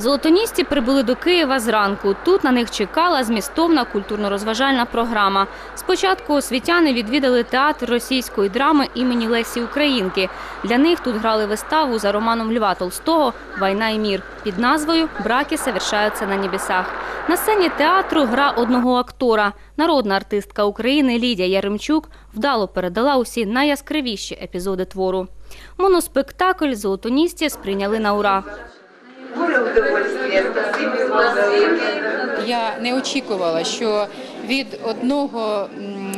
Золотоністі прибули до Києва зранку. Тут на них чекала змістовна культурно-розважальна програма. Спочатку освітяни відвідали театр російської драми імені Лесі Українки. Для них тут грали виставу за романом Льва Толстого «Війна і мір» під назвою «Браки совершаються на небесах». На сцені театру гра одного актора. Народна артистка України Лідія Яремчук вдало передала усі найяскравіші епізоди твору. Моноспектакль золотоністі сприйняли на ура. Я не очікувала, що від одного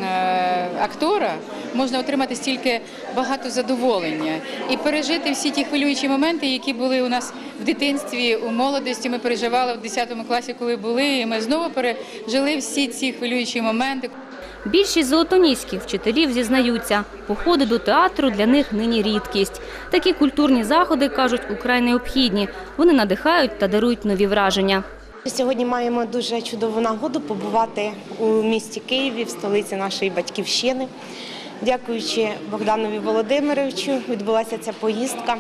е, актора можна отримати стільки багато задоволення і пережити всі ті хвилюючі моменти, які були у нас в дитинстві, у молодості. Ми переживали в 10 класі, коли були. І ми знову пережили всі ці хвилюючі моменти. Більшість золотоніських вчителів зізнаються, походи до театру для них нині рідкість. Такі культурні заходи, кажуть, украй необхідні. Вони надихають та дарують нові враження. Сьогодні маємо дуже чудову нагоду побувати у місті Києві, в столиці нашої батьківщини. Дякуючи Богданові Володимировичу, відбулася ця поїздка.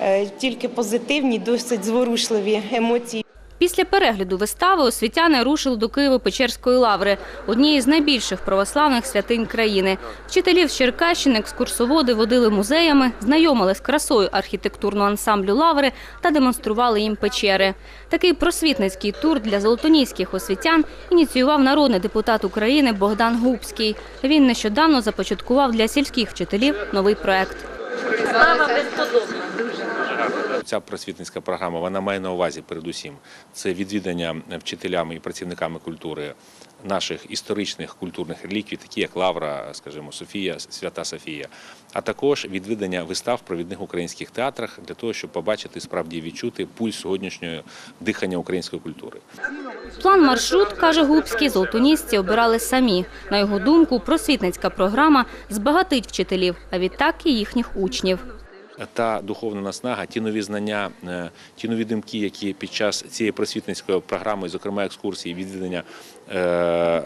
Е, Тільки позитивні, досить зворушливі емоції. Після перегляду вистави освітяни рушили до Києво-Печерської лаври, однієї з найбільших православних святинь країни. Вчителів з Черкащини екскурсоводи водили музеями, знайомили з красою архітектурного ансамблю лаври та демонстрували їм печери. Такий просвітницький тур для золотоніських освітян ініціював народний депутат України Богдан Губський. Він нещодавно започаткував для сільських вчителів новий проект. Ця просвітницька програма вона має на увазі передусім це відвідання вчителями і працівниками культури наших історичних культурних реліквій, такі як Лавра, скажімо, Софія, Свята Софія, а також відвідання вистав в провідних українських театрах для того, щоб побачити справді відчути пульс сьогоднішнього дихання української культури. План маршрут, каже Губський, золотонісці обирали самі. На його думку, просвітницька програма збагатить вчителів, а відтак і їхніх учнів. Та духовна наснага, ті нові знання, е, ті нові думки, які під час цієї просвітницької програми, зокрема екскурсії, відвідання е,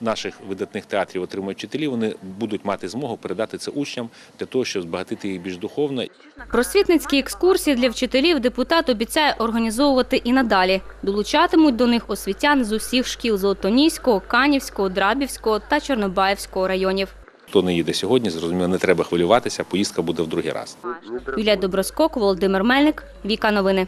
наших видатних театрів отримують вчителі, вони будуть мати змогу передати це учням для того, щоб збагатити їх більш духовно Просвітницькі екскурсії для вчителів депутат обіцяє організовувати і надалі. Долучатимуть до них освітян з усіх шкіл Золотоніського, Канівського, Драбівського та Чорнобаївського районів. Хто не їде сьогодні, зрозуміло, не треба хвилюватися. Поїздка буде в другий раз. Юлія Доброскок, Володимир Мельник, Віка Новини.